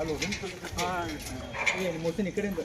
ಅಲ್ಲ ಮುಸ್ತೀನಿ ಈ ಕಡೆಯಿಂದ.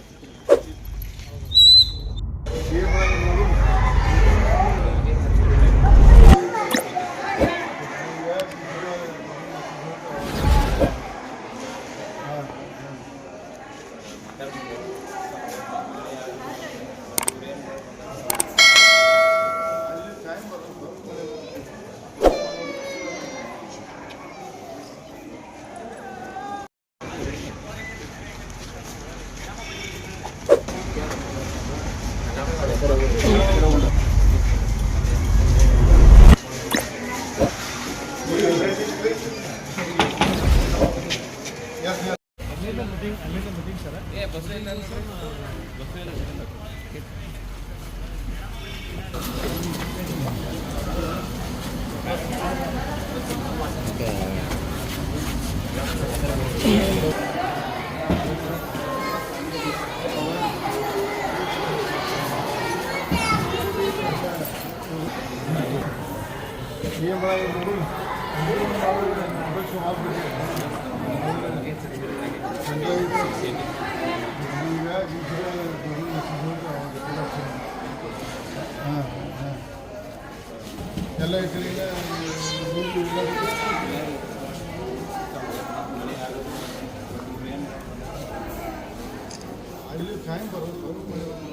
ಎಲ್ಲ ಕಡೆಯಿಂದ ಅಲ್ಲಿ ಟೈಮ್ ಬರೋದು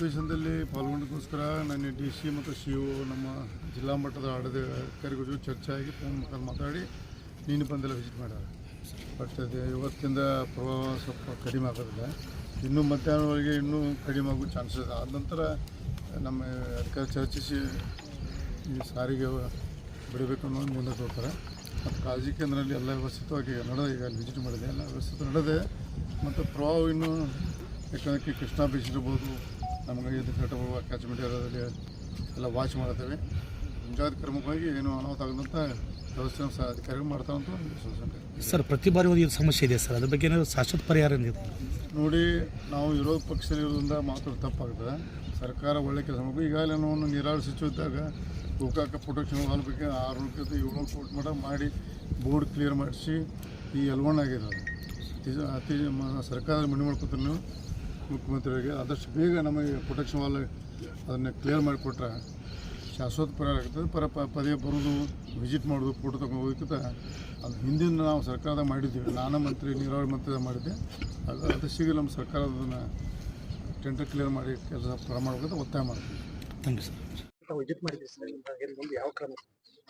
ಅಧಿವೇಶನದಲ್ಲಿ ಪಾಲ್ಗೊಂಡಕ್ಕೋಸ್ಕರ ನನ್ನ ಡಿ ಸಿ ಮತ್ತು ಸಿ ಒ ನಮ್ಮ ಜಿಲ್ಲಾ ಮಟ್ಟದ ಆಡದ ಅಧಿಕಾರಿಗಳ ಜೊತೆ ಚರ್ಚೆ ಆಗಿ ಫೋನ್ ಮುಖಾಂತರ ಮಾತಾಡಿ ನೀನು ಬಂದೆಲ್ಲ ವಿಸಿಟ್ ಮಾಡ್ಯಾರ ಬಟ್ ಅದು ಇವತ್ತಿಂದ ಪ್ರಭಾವ ಸ್ವಲ್ಪ ಕಡಿಮೆ ಆಗೋದಿಲ್ಲ. ಇನ್ನೂ ಮಧ್ಯಾಹ್ನವರೆಗೆ ಇನ್ನೂ ಕಡಿಮೆ ಆಗೋ ಚಾನ್ಸಸ್ ಆದ ನಂತರ ನಮ್ಮ ಅಧಿಕಾರಿ ಚರ್ಚಿಸಿ ಈ ಸಾರಿಗೆ ಬಿಡಬೇಕು ಅನ್ನೋದು ಮುಂದೆ ಹೋಗ್ತಾರೆ. ಮತ್ತು ಕಾಳಜಿ ಕೇಂದ್ರದಲ್ಲಿ ಎಲ್ಲ ವ್ಯವಸ್ಥಿತವಾಗಿ ನಡೆದ ಈಗ ವಿಸಿಟ್ ಮಾಡಿದೆ. ಎಲ್ಲ ವ್ಯವಸ್ಥಿತ ನಡೆದೆ. ಮತ್ತು ಪ್ರವಾಹ ಇನ್ನೂ ಯಾಕಂದ್ರೆ ಕೃಷ್ಣ ಬೀಚ್ ಇರ್ಬೋದು. ನಮಗೆ ಇದು ಘಟಗಳು ಅಟ್ಯಾಚ್ಮೆಂಟ್ ಇರೋದ್ರಲ್ಲಿ ಎಲ್ಲ ವಾಚ್ ಮಾಡ್ತೇವೆ ಮುಂಜಾಗ್ರತೆ ಕ್ರಮವಾಗಿ ಏನು ಅನಾಹುತ ಆಗದಂಥ ವ್ಯವಸ್ಥೆ ಸಹ ಅಧಿಕಾರಿಗಳು ಮಾಡ್ತಾವಂತ ಒಂದು ಸರ್ ಪ್ರತಿ ಬಾರಿ ಒಂದು ಸಮಸ್ಯೆ ಇದೆ ಸರ್. ಅದ್ರ ಬಗ್ಗೆ ಏನಾದ್ರು ಶಾಶ್ವತ ಪರಿಹಾರ ಏನಿದೆ ನೋಡಿ ನಾವು ವಿರೋಧ ಪಕ್ಷದಲ್ಲಿರೋದ್ರಿಂದ ಮಾತ್ರ ತಪ್ಪಾಗ್ತದೆ. ಸರ್ಕಾರ ಒಳ್ಳೆ ಕೆಲಸ ಮಾಡಬೇಕು. ಈಗಾಗಲೇ ನಾವು ಒಂದು ನೀರಾವರಿ ಸಚಿವ ಇದ್ದಾಗ ಗೋಕಾಕ ಪ್ರೊಟೆಕ್ಷನ್ ಹಾಲ್ ಬಗ್ಗೆ ಆರುನೂರು ಕೋಟಿ ಏಳ್ನೂರು ಕೋಟಿ ಮಟ್ಟ ಮಾಡಿ ಬೋರ್ಡ್ ಕ್ಲಿಯರ್ ಮಾಡಿಸಿ ಈ ಎಲ್ವಣ್ಣ ಆಗಿದೆ ಅದು ಅತಿ ಅತಿ ಮ- ಸರ್ಕಾರದ ಮನೆ ಮಾಡ್ಕೊತಾರೆ ನೀವು ಮುಖ್ಯಮಂತ್ರಿಯವರಿಗೆ ಆದಷ್ಟು ಬೇಗ ನಮಗೆ ಪ್ರೊಟೆಕ್ಷನ್ ವಾಲ್ ಅದನ್ನು ಕ್ಲಿಯರ್ ಮಾಡಿಕೊಟ್ರೆ ಶಾಶ್ವತ ಪರಿಹಾರ ಆಗ್ತದೆ. ಪರ ಪದೇ ಬರೋದು ವಿಸಿಟ್ ಮಾಡೋದು ಫೋಟೋ ತಗೊಂಡು ಅದು ಹಿಂದಿನ ನಾವು ಸರ್ಕಾರದ ಮಾಡಿದ್ದೀವಿ. ನಾನು ಮಂತ್ರಿ, ನೀರಾವರಿ ಮಂತ್ರಿ ಮಾಡಿದ್ದೆ. ಅದು ಅದು ಶೀಘ್ರ ನಮ್ಮ ಸರ್ಕಾರ ಅದನ್ನು ಟೆಂಡರ್ ಕ್ಲಿಯರ್ ಮಾಡಿ ಕೆಲಸ ಪ್ರಾರಂಭ ಮಾಡಬೇಕಂತ ಒತ್ತಾಯ ಮಾಡ್ತೀವಿ. ಥ್ಯಾಂಕ್ ಯು ಸರ್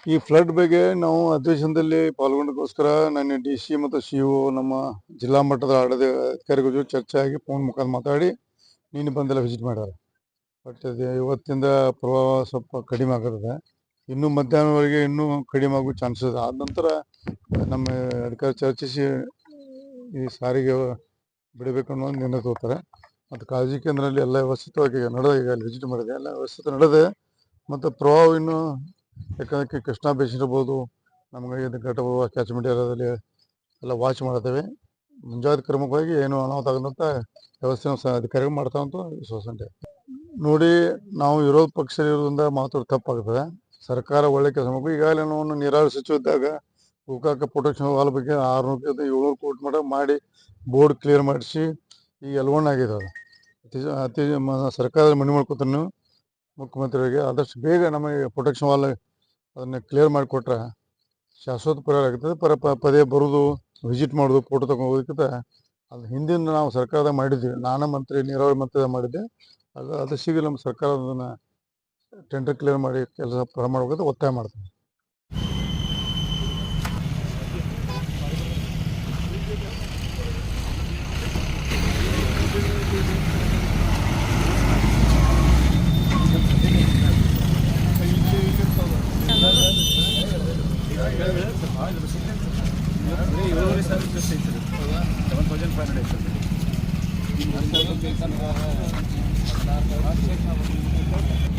ಈ ಫ್ಲಡ್ ಬಗ್ಗೆ ನಾವು ಅಧಿವೇಶನದಲ್ಲಿ ಪಾಲ್ಗೊಂಡಕ್ಕೋಸ್ಕರ ನನ್ನ ಡಿ ಸಿ ಮತ್ತು ಸಿ ಒ ನಮ್ಮ ಜಿಲ್ಲಾ ಮಟ್ಟದ ಆಡಳಿತ ಅಧಿಕಾರಿಗಳ ಜೊತೆ ಚರ್ಚೆ ಆಗಿ ಫೋನ್ ಮುಖಾಂತ ಮಾತಾಡಿ ನೀನು ಬಂದೆಲ್ಲ ವಿಸಿಟ್ ಮಾಡ್ಯಾರ ಬಟ್ ಅದು ಇವತ್ತಿಂದ ಪ್ರಭಾವ ಸ್ವಲ್ಪ ಕಡಿಮೆ ಆಗುತ್ತದೆ. ಇನ್ನೂ ಮಧ್ಯಾಹ್ನವರೆಗೆ ಇನ್ನೂ ಕಡಿಮೆ ಆಗೋ ಚಾನ್ಸಸ್ ಆದ ನಂತರ ನಮ್ಮ ಅಧಿಕಾರಿ ಚರ್ಚಿಸಿ ಈ ಸಾರಿಗೆ ಬಿಡಬೇಕು ಅನ್ನೋ ನಿರ್ಣಯ ತಗೋತಾರೆ ಮತ್ತು ಕಾಳಜಿ ಕೇಂದ್ರದಲ್ಲಿ ಎಲ್ಲ ವ್ಯವಸ್ಥಿತವಾಗಿ ನಡೆದ, ಈಗ ಅಲ್ಲಿ ವಿಸಿಟ್ ಮಾಡಿದೆ. ಎಲ್ಲ ವ್ಯವಸ್ಥಿತ ನಡೆದೆ. ಮತ್ತು ಪ್ರವಾಹ ಇನ್ನೂ ಯಾಕಂದ್ರೆ ಕೃಷ್ಣ ಬೀಚ್ ಇರ್ಬೋದು, ನಮಗೆ ಇದು ಘಟಗಳು ಕ್ಯಾಚ್ಮೆಂಟ್ ಏರಿಯಾದಲ್ಲಿ ಎಲ್ಲ ವಾಚ್ ಮಾಡ್ತೇವೆ. ಮುಂಜಾಗ್ರತೆ ಕ್ರಮವಾಗಿ ಏನು ಅನಾಹುತ ವ್ಯವಸ್ಥೆ ಅಧಿಕಾರಿಗಳು ವಿಶ್ವಾಸ ಉಂಟು. ನೋಡಿ, ನಾವು ವಿರೋಧ ಪಕ್ಷ ಇರೋದ್ರಿಂದ ಮಾತ್ರ ತಪ್ಪಾಗ್ತದೆ. ಸರ್ಕಾರ ಒಳ್ಳೆ ಕೆಲಸ ಮಾಡಬೇಕು. ಈಗಾಗಲೇ ನಾವು ನೀರಾವರಿ ಸಚಿವ ಇದ್ದಾಗ ಗೋಕಾಕ ಪ್ರೊಟೆಕ್ಷನ್ ವಾಲ್ ಬಗ್ಗೆ ಆರುನೂರಕ್ಕಿಂತ ಏಳ್ನೂರು ಕೋಟಿ ಮಾಡ ಮಾಡಿ ಬೋರ್ಡ್ ಕ್ಲಿಯರ್ ಮಾಡಿಸಿ ಈಗ ಎಲ್ವಣ್ಣ ಆಗಿದೆ ಅದು ಅತಿ ಅತಿ ಸರ್ಕಾರದ ಮನೆ ಮಾಡ್ಕೊತಾನು ನೀವು ಮುಖ್ಯಮಂತ್ರಿಯವರಿಗೆ ಆದಷ್ಟು ಬೇಗ ನಮಗೆ ಪ್ರೊಟೆಕ್ಷನ್ ವಾಲ್ ಅದನ್ನ ಕ್ಲಿಯರ್ ಮಾಡಿಕೊಟ್ರೆ ಶಾಶ್ವತ ಪರಿಹಾರ ಆಗ್ತದೆ. ಪರ ಪದೇ ಬರೋದು ವಿಸಿಟ್ ಮಾಡೋದು ಫೋಟೋ ತಗೊಂಡು ಹೋಗೋದಕ್ಕಿಂತ ಅದು ಹಿಂದಿನ ನಾವು ಸರ್ಕಾರದ ಮಾಡಿದ್ವಿ. ನಾನು ಮಂತ್ರಿ, ನೀರಾವರಿ ಮಂತ್ರಿ ಮಾಡಿದ್ದೆ. ಅದು ಅದು ನಮ್ಮ ಸರ್ಕಾರ ಅದನ್ನು ಟೆಂಡರ್ ಕ್ಲಿಯರ್ ಮಾಡಿ ಕೆಲಸ ಪ್ರಾರಂಭ ಮಾಡ್ಬೇಕಂತ ಒತ್ತಾಯ ಮಾಡ್ತೀನಿ ಬಟ್ ಅಲ್ಲಿ ಮಡಿಕೇರಿ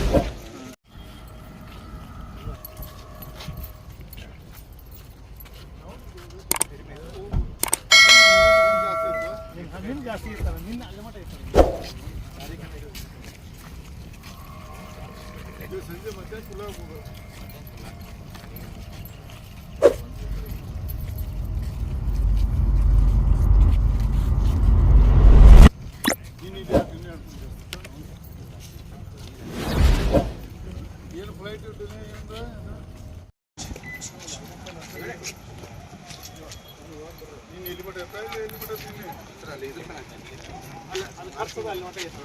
ಸಂಜೆ ಮತ್ತೆ ಕುಲ ಏನು ಫ್ಲೈಟ್ ನೀನು ಇಲ್ಲಿ ಬಿಟ್ಟು ಎತ್ತ ಇಲ್ಲ ಇಲ್ಲಿ ಬಿಟ್ಟು ತಿನ್ನಿ ಇಟ್ಕೊಳ್ಳಿ, ಬರ್ಬಿಟ್ಟು ನಾನು ಹೋಗ್ಬೇಕು.